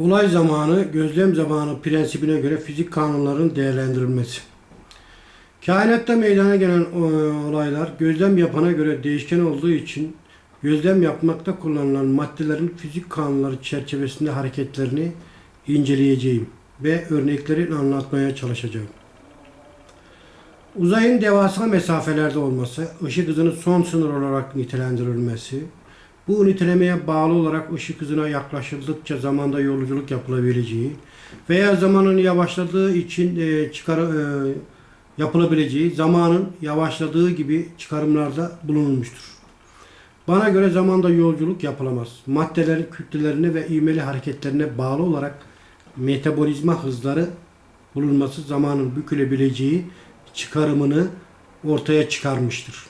Olay zamanı, gözlem zamanı prensibine göre fizik kanunların değerlendirilmesi. Kainatta meydana gelen e, olaylar gözlem yapana göre değişken olduğu için gözlem yapmakta kullanılan maddelerin fizik kanunları çerçevesinde hareketlerini inceleyeceğim ve örneklerini anlatmaya çalışacağım. Uzayın devasa mesafelerde olması, ışık hızının son sınır olarak nitelendirilmesi, bu nitelemeye bağlı olarak ışık hızına yaklaşıldıkça zamanda yolculuk yapılabileceği veya zamanın yavaşladığı için e, çıkar e, yapılabileceği zamanın yavaşladığı gibi çıkarımlarda bulunulmuştur. Bana göre zamanda yolculuk yapılamaz. Maddelerin kütlelerine ve ivmeli hareketlerine bağlı olarak metabolizma hızları bulunması zamanın bükülebileceği çıkarımını ortaya çıkarmıştır.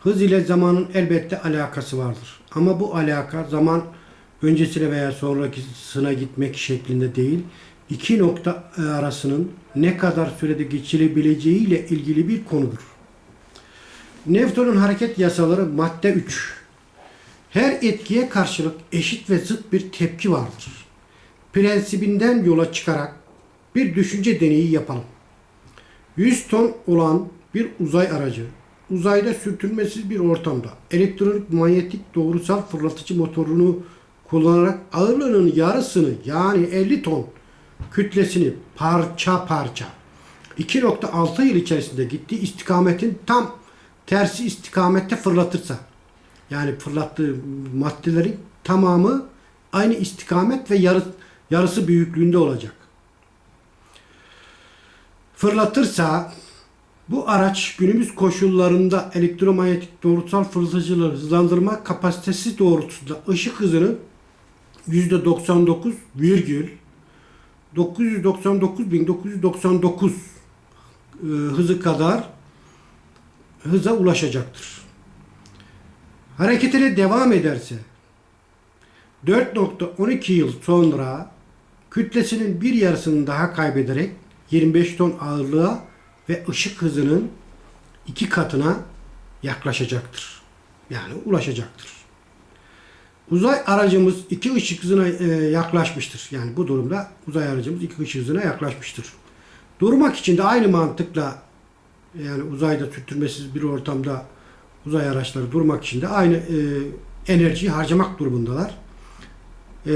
Hız ile zamanın elbette alakası vardır. Ama bu alaka zaman öncesine veya sonrakisine gitmek şeklinde değil, iki nokta arasının ne kadar sürede geçilebileceği ile ilgili bir konudur. Newton'un hareket yasaları madde 3. Her etkiye karşılık eşit ve zıt bir tepki vardır. Prensibinden yola çıkarak bir düşünce deneyi yapalım. 100 ton olan bir uzay aracı uzayda sürtünmesiz bir ortamda elektronik manyetik doğrusal fırlatıcı motorunu kullanarak ağırlığının yarısını yani 50 ton kütlesini parça parça 2.6 yıl içerisinde gittiği istikametin tam tersi istikamette fırlatırsa yani fırlattığı maddelerin tamamı aynı istikamet ve yarı, yarısı büyüklüğünde olacak. Fırlatırsa bu araç günümüz koşullarında elektromanyetik doğrusal fırlatıcıları hızlandırma kapasitesi doğrultusunda ışık hızını %99 virgül 999.999 e, hızı kadar hıza ulaşacaktır. Hareketine devam ederse 4.12 yıl sonra kütlesinin bir yarısını daha kaybederek 25 ton ağırlığa ve ışık hızının iki katına yaklaşacaktır. Yani ulaşacaktır. Uzay aracımız iki ışık hızına e, yaklaşmıştır. Yani bu durumda uzay aracımız iki ışık hızına yaklaşmıştır. Durmak için de aynı mantıkla yani uzayda sürtünmesiz bir ortamda uzay araçları durmak için de aynı e, enerjiyi harcamak durumundalar. E,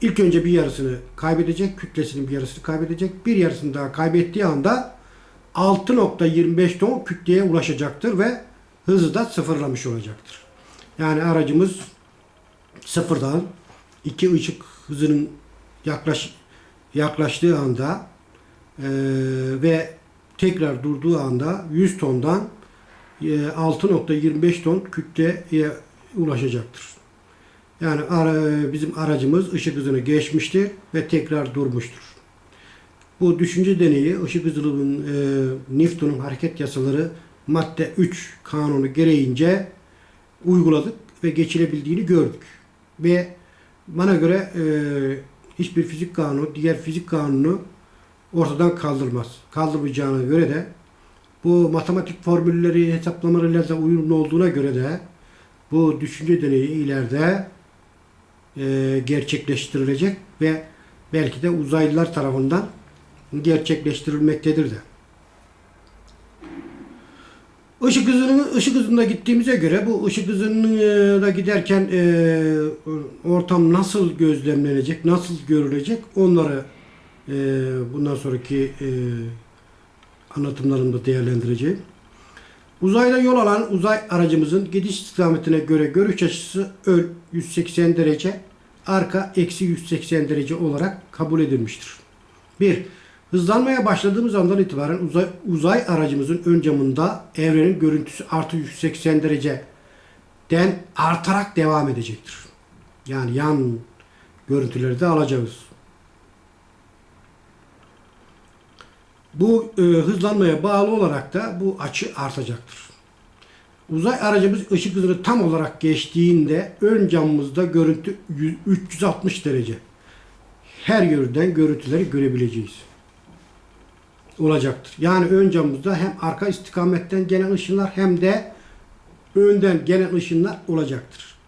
ilk önce bir yarısını kaybedecek, kütlesinin bir yarısını kaybedecek. Bir yarısını daha kaybettiği anda 6.25 ton kütleye ulaşacaktır ve hızı da sıfırlamış olacaktır. Yani aracımız sıfırdan iki ışık hızının yaklaş, yaklaştığı anda e, ve tekrar durduğu anda 100 tondan e, 6.25 ton kütleye ulaşacaktır. Yani ara, bizim aracımız ışık hızını geçmiştir ve tekrar durmuştur. Bu düşünce deneyi ışık hızının e, Newton'un hareket yasaları madde 3 kanunu gereğince uyguladık ve geçilebildiğini gördük. Ve bana göre e, hiçbir fizik kanunu diğer fizik kanunu ortadan kaldırmaz. Kaldırmayacağına göre de bu matematik formülleri hesaplamalarıyla uyumlu olduğuna göre de bu düşünce deneyi ileride e, gerçekleştirilecek ve belki de uzaylılar tarafından gerçekleştirilmektedir de. Işık hızının ışık hızında gittiğimize göre bu ışık hızında giderken e, ortam nasıl gözlemlenecek, nasıl görülecek onları e, bundan sonraki e, anlatımlarımda değerlendireceğim. Uzayda yol alan uzay aracımızın gidiş istikametine göre görüş açısı ön 180 derece, arka eksi 180 derece olarak kabul edilmiştir. 1. Hızlanmaya başladığımız andan itibaren uzay, uzay aracımızın ön camında evrenin görüntüsü artı 180 dereceden artarak devam edecektir. Yani yan görüntüleri de alacağız. Bu e, hızlanmaya bağlı olarak da bu açı artacaktır. Uzay aracımız ışık hızını tam olarak geçtiğinde ön camımızda görüntü 100 360 derece. Her yönden görüntüleri görebileceğiz olacaktır. Yani ön camımızda hem arka istikametten gelen ışınlar hem de önden gelen ışınlar olacaktır.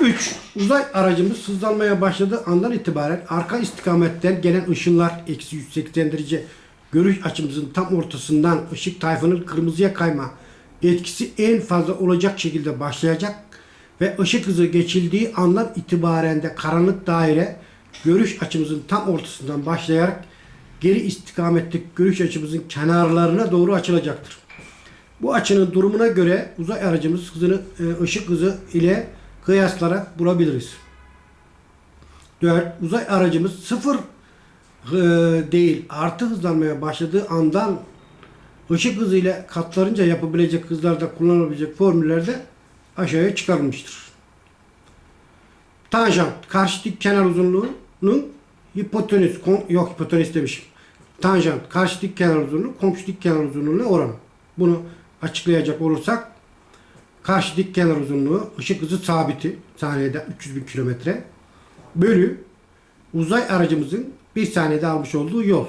3. Uzay aracımız hızlanmaya başladığı andan itibaren arka istikametten gelen ışınlar eksi 180 derece görüş açımızın tam ortasından ışık tayfının kırmızıya kayma etkisi en fazla olacak şekilde başlayacak ve ışık hızı geçildiği andan itibaren de karanlık daire görüş açımızın tam ortasından başlayarak geri istikametteki görüş açımızın kenarlarına doğru açılacaktır. Bu açının durumuna göre uzay aracımız hızını e, ışık hızı ile kıyaslarak bulabiliriz. 4. Uzay aracımız sıfır e, değil artı hızlanmaya başladığı andan ışık hızı ile katlarınca yapabilecek hızlarda kullanılabilecek formüllerde aşağıya çıkarılmıştır. Tanjant karşı dik kenar uzunluğunun hipotenüs kom- yok hipotenüs demişim. Tanjant karşı dik kenar uzunluğu komşu dik kenar uzunluğuna oranı. Bunu açıklayacak olursak karşı dik kenar uzunluğu ışık hızı sabiti saniyede 300 bin kilometre bölü uzay aracımızın bir saniyede almış olduğu yol.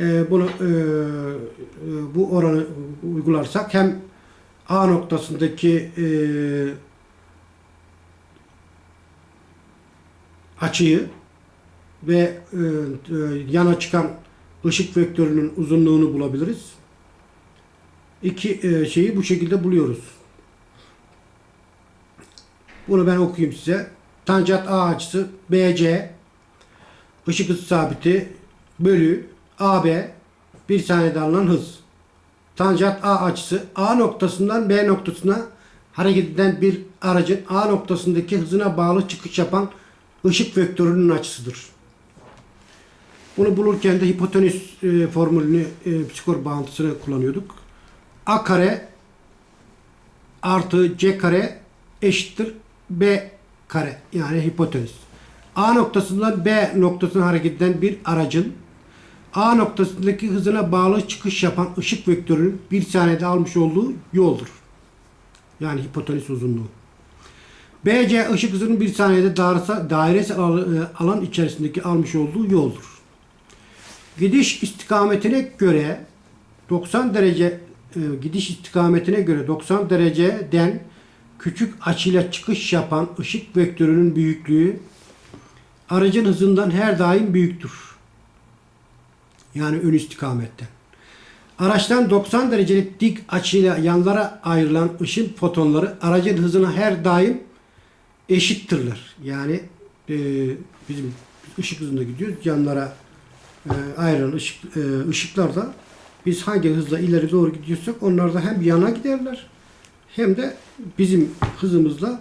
Ee, bunu e, e, bu oranı uygularsak hem A noktasındaki e, açıyı ve e, e, yana çıkan ışık vektörünün uzunluğunu bulabiliriz. İki e, şeyi bu şekilde buluyoruz. Bunu ben okuyayım size. Tanjant A açısı BC ışık hızı sabiti bölü AB bir saniyede alınan hız. Tanjant A açısı A noktasından B noktasına hareket eden bir aracın A noktasındaki hızına bağlı çıkış yapan ışık vektörünün açısıdır. Bunu bulurken de hipotenüs e, formülünü e, psikor bağıntısını kullanıyorduk. A kare artı C kare eşittir B kare yani hipotenüs. A noktasından B noktasına hareket eden bir aracın A noktasındaki hızına bağlı çıkış yapan ışık vektörünün bir saniyede almış olduğu yoldur. Yani hipotenüs uzunluğu. BC ışık hızının bir saniyede dairesi, e, alan içerisindeki almış olduğu yoldur. Gidiş istikametine göre 90 derece e, gidiş istikametine göre 90 dereceden küçük açıyla çıkış yapan ışık vektörünün büyüklüğü aracın hızından her daim büyüktür. Yani ön istikametten. Araçtan 90 derecelik dik açıyla yanlara ayrılan ışın fotonları aracın hızına her daim eşittirler. Yani e, bizim ışık hızında gidiyoruz. Yanlara ayrılan ışık, e, ışıklar da biz hangi hızla ileri doğru gidiyorsak onlar da hem yana giderler hem de bizim hızımızla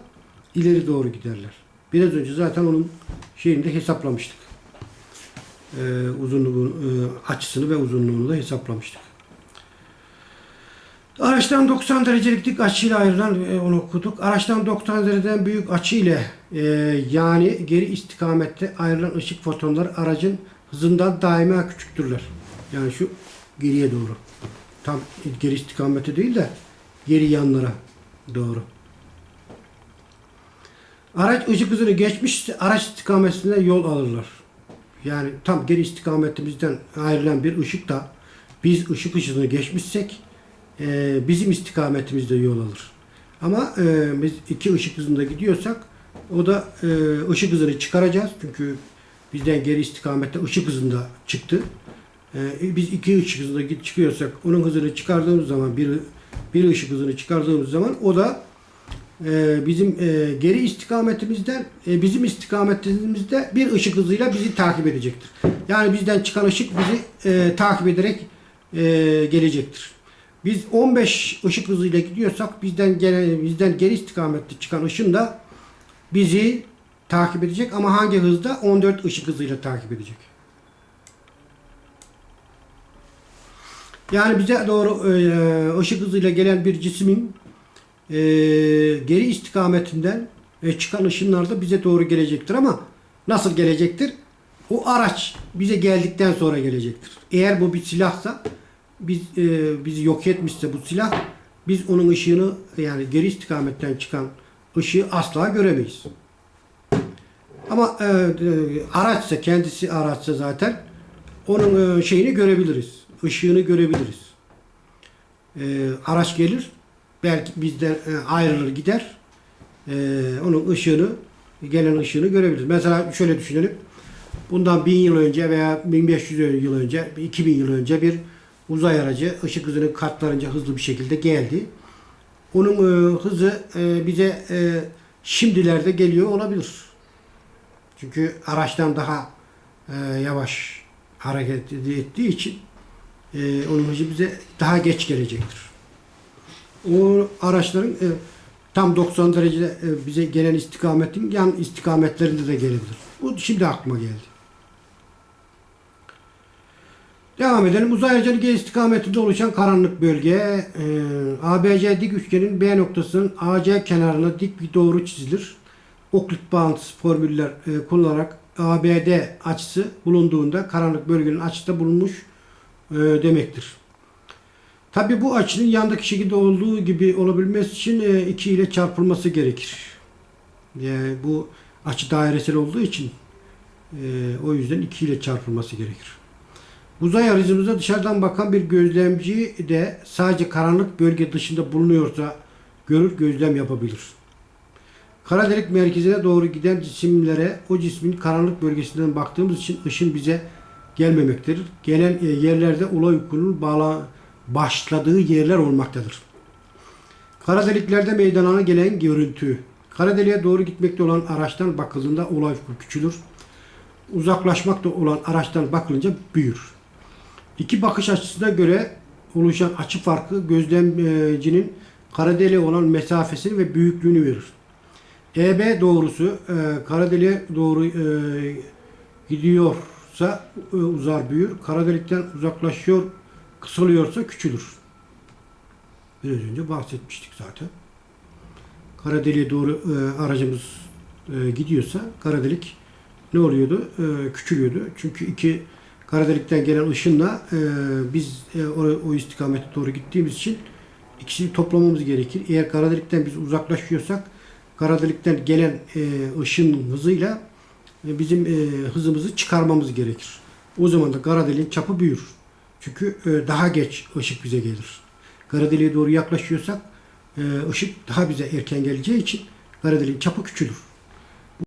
ileri doğru giderler. Biraz önce zaten onun şeyini de hesaplamıştık. E, uzunluğu, e, açısını ve uzunluğunu da hesaplamıştık. Araçtan 90 derecelik dik açıyla ayrılan e, onu okuduk. Araçtan 90 dereceden büyük açı ile e, yani geri istikamette ayrılan ışık fotonları aracın hızından daima küçüktürler. Yani şu geriye doğru. Tam geri istikamete değil de geri yanlara doğru. Araç ışık hızını geçmişse araç istikametine yol alırlar. Yani tam geri istikametimizden ayrılan bir ışık da biz ışık hızını geçmişsek e, bizim istikametimizde yol alır. Ama e, biz iki ışık hızında gidiyorsak o da e, ışık hızını çıkaracağız. Çünkü bizden geri istikamette ışık hızında çıktı. E, biz iki ışık hızında çıkıyorsak onun hızını çıkardığımız zaman bir bir ışık hızını çıkardığımız zaman o da e, bizim e, geri istikametimizden e, bizim istikametimizde bir ışık hızıyla bizi takip edecektir. Yani bizden çıkan ışık bizi takip ederek gelecektir. Biz 15 ışık hızıyla gidiyorsak bizden gene, bizden geri istikamette çıkan ışın da bizi takip edecek ama hangi hızda? 14 ışık hızıyla takip edecek. Yani bize doğru e, ışık hızıyla gelen bir cismin e, geri istikametinden e, çıkan ışınlar da bize doğru gelecektir ama nasıl gelecektir? O araç bize geldikten sonra gelecektir. Eğer bu bir silahsa biz bizi yok etmişse bu silah biz onun ışığını yani geri istikametten çıkan ışığı asla göremeyiz. Ama e, e, araçsa kendisi araçsa zaten onun e, şeyini görebiliriz. Işığını görebiliriz. E, araç gelir belki bizden e, ayrılır gider. e, onun ışığını gelen ışığını görebiliriz. Mesela şöyle düşünelim. Bundan 1000 yıl önce veya 1500 yıl önce, 2000 yıl önce bir uzay aracı ışık hızını katlarınca hızlı bir şekilde geldi. Onun e, hızı e, bize e, şimdilerde geliyor olabilir. Çünkü araçtan daha e, yavaş hareket ettiği için e, onun hızı bize daha geç gelecektir. O araçların e, tam 90 derecede e, bize gelen istikametin yan istikametlerinde de gelebilir. Bu şimdi aklıma geldi. Devam edelim. Uzay aracının G istikametinde oluşan karanlık bölge e, ABC dik üçgenin B noktasının AC kenarına dik bir doğru çizilir. Oklit bağıntısı formüller e, kullanarak ABD açısı bulunduğunda karanlık bölgenin açıda bulunmuş e, demektir. Tabi bu açının yandaki şekilde olduğu gibi olabilmesi için 2 ile çarpılması gerekir. Yani bu açı dairesel olduğu için e, o yüzden 2 ile çarpılması gerekir. Uzay aracımızda dışarıdan bakan bir gözlemci de sadece karanlık bölge dışında bulunuyorsa görür gözlem yapabilir. Kara delik merkezine doğru giden cisimlere o cismin karanlık bölgesinden baktığımız için ışın bize gelmemektedir. Gelen e, yerlerde olay yükünün bağla başladığı yerler olmaktadır. Kara deliklerde meydana gelen görüntü. Kara deliğe doğru gitmekte olan araçtan bakıldığında olay yükü küçülür. Uzaklaşmakta olan araçtan bakılınca büyür. İki bakış açısına göre oluşan açı farkı gözlemcinin kara deliğe olan mesafesini ve büyüklüğünü verir. EB doğrusu e, kara deliğe doğru e, gidiyorsa e, uzar büyür. Kara delikten uzaklaşıyor kısalıyorsa küçülür. Biraz önce bahsetmiştik zaten. Kara deliğe doğru e, aracımız e, gidiyorsa kara delik ne oluyordu? E, küçülüyordu. Çünkü iki kara delikten gelen ışınla e, biz e, o, o istikamete doğru gittiğimiz için ikisini toplamamız gerekir. Eğer kara delikten biz uzaklaşıyorsak kara delikten gelen e, ışın hızıyla e, bizim e, hızımızı çıkarmamız gerekir. O zaman da kara deliğin çapı büyür. Çünkü e, daha geç ışık bize gelir. Kara deliğe doğru yaklaşıyorsak e, ışık daha bize erken geleceği için kara deliğin çapı küçülür.